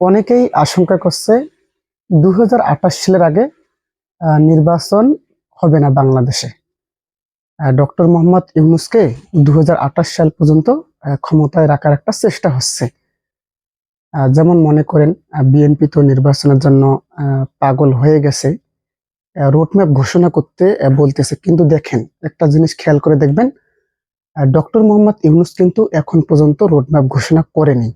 অনেকেই আশঙ্কা করছে দু হাজার আটাশ সালের আগে নির্বাচন হবে না বাংলাদেশে। ডক্টর মোহাম্মদ ইউনুসকে দু হাজার আঠাশ সাল পর্যন্ত ক্ষমতায় রাখার একটা চেষ্টা হচ্ছে। যেমন মনে করেন বিএনপি তো নির্বাচনের জন্য পাগল হয়ে গেছে। রোডম্যাপ ঘোষণা করতে বলতেছে। কিন্তু দেখেন, একটা জিনিস খেয়াল করে দেখবেন ডক্টর মোহাম্মদ ইউনুস কিন্তু এখন পর্যন্ত রোডম্যাপ ঘোষণা করেনি।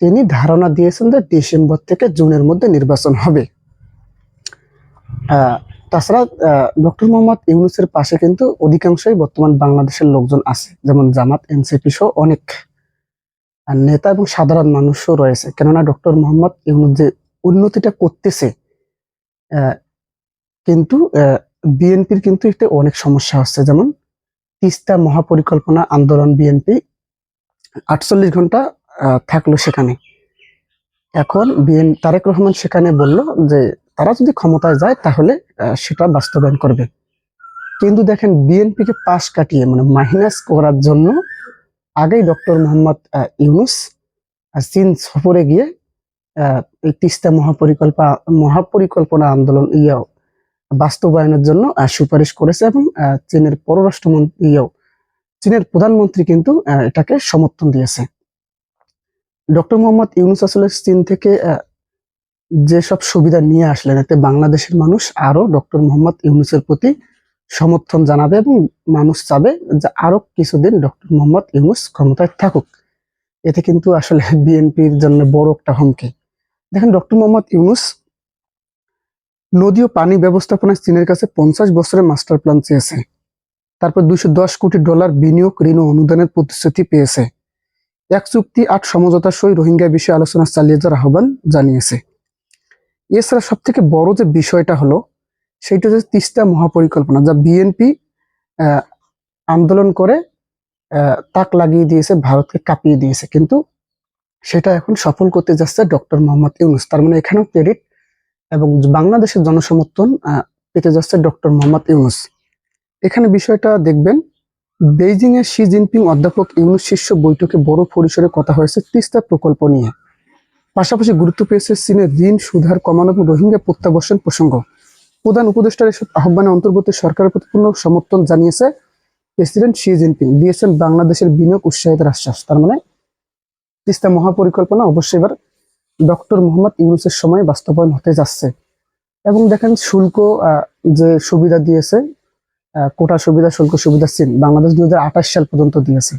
তিনি ধারণা দিয়েছেন যে ডিসেম্বর থেকে জুনের মধ্যে নির্বাচন হবে। তাছাড়া ডক্টর মোহাম্মদ ইউনুসের পাশে কিন্তু অধিকাংশই বর্তমান বাংলাদেশের লোকজন আছে, যেমন জামাত, এনসিপি সহ অনেক নেতা এবং সাধারণ মানুষও রয়েছে। কেননা ডক্টর মোহাম্মদ ইউনুস যে উন্নতিটা করতেছে কিন্তু বিএনপির কিন্তু একটা অনেক সমস্যা হচ্ছে। যেমন, তিস্তা মহাপরিকল্পনা আন্দোলন বিএনপি আটচল্লিশ ঘণ্টা থাকল সেখানে। এখন বিএন তারেক রহমান সেখানে বলল যে, তারা যদি ক্ষমতায় যায় তাহলে সেটা বাস্তবায়ন করবে। কিন্তু দেখেন, বিএনপিকে পাশ কাটিয়ে মানে মাইনাস করার জন্য আগেই ডক্টর মোহাম্মদ ইউনুস চীন সফরে গিয়ে এই তিস্তা মহাপরিকল্পনা মহাপরিকল্পনা আন্দোলন ইয়াও বাস্তবায়নের জন্য সুপারিশ করেছে এবং চীনের পররাষ্ট্রমন্ত্রী ইয়েও, চীনের প্রধানমন্ত্রী কিন্তু এটাকে সমর্থন দিয়েছে। ডক্টর মোহাম্মদ ইউনুস আসলে চীন থেকে যেসব সুবিধা নিয়ে আসলেন, এতে বাংলাদেশের মানুষ আরও ডক্টর মোহাম্মদ ইউনুসের প্রতি সমর্থন জানাবে এবং মানুষ চাবে যে আরও কিছুদিন ডক্টর মোহাম্মদ ইউনুস ক্ষমতায় থাকুক। এতে কিন্তু আসলে বিএনপির জন্য বড় একটা হুমকি। দেখেন, ডক্টর মোহাম্মদ ইউনুস নদী ও পানি ব্যবস্থাপনায় চীনের কাছে পঞ্চাশ বছরের মাস্টার প্ল্যান চেয়েছে। তারপর দুইশো দশ কোটি ডলার বিনিয়োগ ঋণ অনুদানের প্রতিশ্রুতি পেয়েছে। এক চুক্তি, আট সমঝোতার সই রোহিঙ্গা বিষয়ে আলোচনা চালিয়ে যাওয়ার আহ্বান জানিয়েছে। এছাড়া সব থেকে বড় যে বিষয়টা হলো সেইটা হচ্ছে তিস্তা মহাপরিকল্পনা, যা বিএনপি আন্দোলন করে তাক লাগিয়ে দিয়েছে, ভারতকে কাঁপিয়ে দিয়েছে। কিন্তু সেটা এখন সফল করতে যাচ্ছে ডক্টর মোহাম্মদ ইউনুস। তার মানে এখানেও ক্রেডিট এবং বাংলাদেশের জনসমর্থন পেতে যাচ্ছে ডক্টর মোহাম্মদ ইউনুস। এখানে বিষয়টা দেখবেন বেইজিং এ শি জিনপিং অধ্যাপক ইউনুস শীর্ষ বৈঠকে বড় পরিসরে কথা হয়েছে তিস্তা প্রকল্প নিয়ে। পাশাপাশি গুরুত্ব পেয়েছে চীনের ঋণ সুধার কমানো এবং রোহিঙ্গা প্রত্যাবর্ষণ প্রসঙ্গ। প্রধান উপদেষ্টার এসব আহ্বানে অন্তর্বর্তী সরকারের প্রতি পূর্ণ সমর্থন জানিয়েছে প্রেসিডেন্ট শি জিনপিং। দিয়েছেন বাংলাদেশের বিনিয়োগ উৎসাহিতের আশ্বাস তার মানে তিস্তা মহাপরিকল্পনা অবশ্যই এবার ডক্টর মোহাম্মদ ইউনুসের সময় বাস্তবায়ন হতে যাচ্ছে। এবং দেখেন শুল্ক যে সুবিধা দিয়েছে কোটা সুবিধা, শুল্ক সুবিধা চীন বাংলাদেশ দুই হাজার আঠাশ সাল পর্যন্ত দিয়েছে।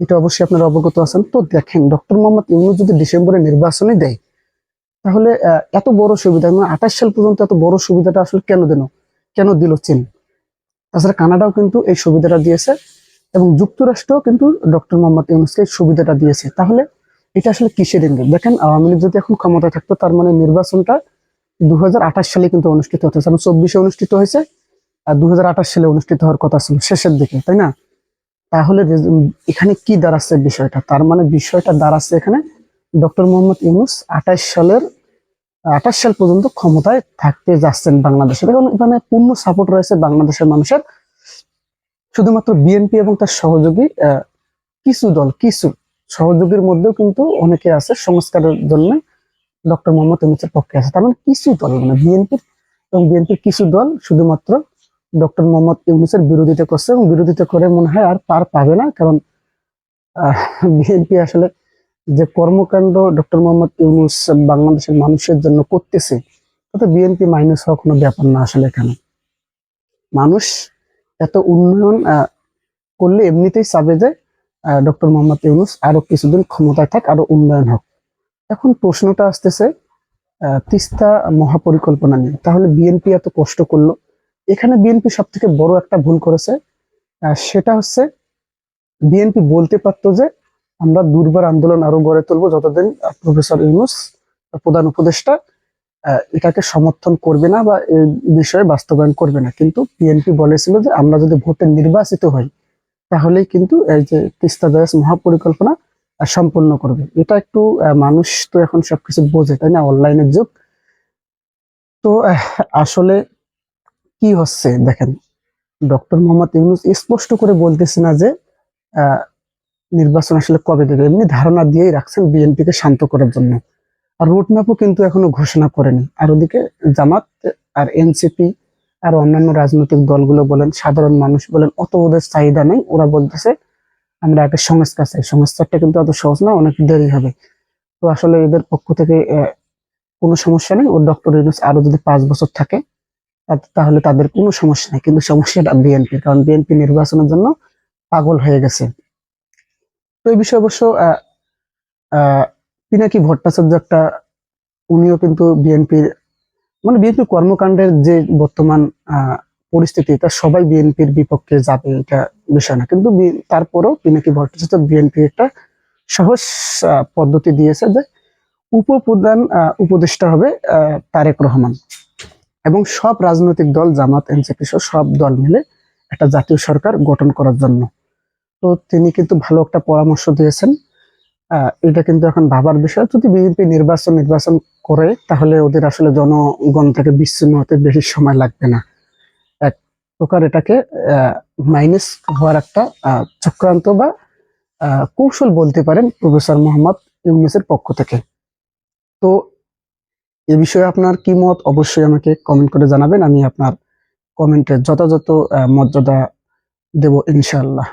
এটা অবশ্যই আপনারা অবগত আছেন। তো দেখেন, ডক্টর মোহাম্মদ ইউনুস যদি ডিসেম্বরে নির্বাচনে দেয়, তাহলে এত বড় সুবিধা মানে আঠাশ সাল পর্যন্ত এত বড় সুবিধাটা আসলে কেন দিল? কেন দিল চীন তাছাড়া কানাডাও কিন্তু এই সুবিধাটা দিয়েছে এবং যুক্তরাষ্ট্রও কিন্তু ডক্টর মোহাম্মদ ইউনুসকে এই সুবিধাটা দিয়েছে। তাহলে, এটা আসলে কিসের ইঙ্গিত? দেখেন, আওয়ামী লীগ যদি এখন ক্ষমতা থাকতো, তার মানে নির্বাচনটা দু হাজার আঠাশ সালে কিন্তু অনুষ্ঠিত হতে কারণ চব্বিশে অনুষ্ঠিত হয়েছে। দু হাজার আঠাশ সালে অনুষ্ঠিত হওয়ার কথা ছিল শেষের দিকে, তাই না? তাহলে এখানে কি দাঁড়াচ্ছে বিষয়টা? তার মানে বিষয়টা দাঁড়াচ্ছে এখানে ডক্টর মোহাম্মদ ইউনুস আঠাশ সালের, আঠাশ সাল পর্যন্ত ক্ষমতায় থাকতে যাচ্ছেন বাংলাদেশের এবং এখানে পূর্ণ সাপোর্ট রয়েছে বাংলাদেশের মানুষের। শুধুমাত্র বিএনপি এবং তার সহযোগী কিছু দল, কিছু সহযোগীর মধ্যেও কিন্তু অনেকে আছে সংস্কারের জন্য ডক্টর মোহাম্মদ ইউনুসের পক্ষে আছে। তার মানে কিছু দল মানে বিএনপির এবং বিএনপির কিছু দল শুধুমাত্র ডক্টর মোহাম্মদ ইউনুসের বিরোধিতা করছে এবং বিরোধিতা করে মনে হয় আর পার পাবে না, কারণ বিএনপি আসলে যে কর্মকাণ্ড ডক্টর মোহাম্মদ ইউনুস বাংলাদেশের মানুষের জন্য করতেছে, তাতে বিএনপি মাইনাস হওয়া কোনো ব্যাপার না আসলে এখানে। মানুষ এত উন্নয়ন করলে এমনিতেই চাবে যে ডক্টর মোহাম্মদ ইউনুস আরও কিছুদিন ক্ষমতায় থাক, আরও উন্নয়ন হোক। এখন প্রশ্নটা আসতেছে তিস্তা মহাপরিকল্পনা নিয়ে। তাহলে বিএনপি এত কষ্ট করল? এখানে বিএনপি সব থেকে বড় একটা ভুল করেছে সেটা হচ্ছে বিএনপি বলতে পারতো যে আমরা দুর্বার আন্দোলন আরও গড়ে তুলবো যতদিন প্রফেসর ইউনুস, প্রধান উপদেষ্টা এটাকে সমর্থন করবে না বা এই বিষয়ে বাস্তবায়ন করবে না। কিন্তু বিএনপি বলেছিল যে আমরা যদি ভোটে নির্বাচিত হই, তাহলেই কিন্তু এই যে তিস্তা ব্যাস মহাপরিকল্পনা সম্পন্ন করবে। এটা একটু মানুষ তো এখন সবকিছু বোঝে, তাই না? অনলাইনের যুগ। তো আসলে কি হচ্ছে? দেখেন, ডক্টর মোহাম্মদ ইউনুস স্পষ্ট করে বলতেছে না যে নির্বাচন আসলে কবে দেবে, এমনি ধারণা দিয়েই রাখছেন বিএনপিকে শান্ত করার জন্য। আর রোডম্যাপও কিন্তু এখনও ঘোষণা করেনি। আর ওদিকে জামাত আর এনসিপি আর অন্যান্য রাজনৈতিক দলগুলো বলেন, সাধারণ মানুষ বলেন, অত ওদের চাহিদা নেই। ওরা বলতেছে, আমরা একটা সংস্কার চাই। সংস্কারটা কিন্তু অত সহজ না, অনেক দেরি হবে। তো আসলে এদের পক্ষ থেকে কোনো সমস্যা নেই। ও ডক্টর ইউনুস আরও যদি পাঁচ বছর থাকে তাহলে তাদের কোনো সমস্যা নেই। কিন্তু সমস্যাটা বিএনপি কারণ বিএনপি নির্বাচনের জন্য পাগল হয়ে গেছে। তো এই বিষয়ে অবশ্য পিনাকি ভট্টাচার্য একটা, উনিও কিন্তু বিএনপির মানে বিএনপি কর্মকাণ্ডের যে বর্তমান পরিস্থিতি, তা সবাই বিএনপির বিপক্ষে যাবে, এটা বিষয় না। কিন্তু তারপরেও পিনাকি ভট্টাচার্য বিএনপি একটা সহজ পদ্ধতি দিয়েছে যে উপপ্রধান উপদেষ্টা হবে তারেক রহমান। এবং সব রাজনৈতিক দল, জামাত, এনসিপি সহ সব দল মিলে একটা জাতীয় সরকার গঠন করার জন্য। তো তিনি কিন্তু ভালো একটা পরামর্শ দিয়েছেন। এটা কিন্তু এখন ভাবার বিষয়। যদি বিএনপি নির্বাচন নির্বাচন করে, তাহলে ওদের আসলে জনগণ থেকে বিচ্ছিন্ন হতে বেশি সময় লাগবে না। এক প্রকার এটাকে মাইনাস হওয়ার একটা চক্রান্ত বা কৌশল বলতে পারেন প্রফেসর মোহাম্মদ ইউনুসের পক্ষ থেকে। তো এ বিষয়ে আপনার কি মত, অবশ্যই আমাকে কমেন্ট করে জানাবেন। আমি আপনার কমেন্টের যথাযথ মর্যাদা দেব ইনশাআল্লাহ।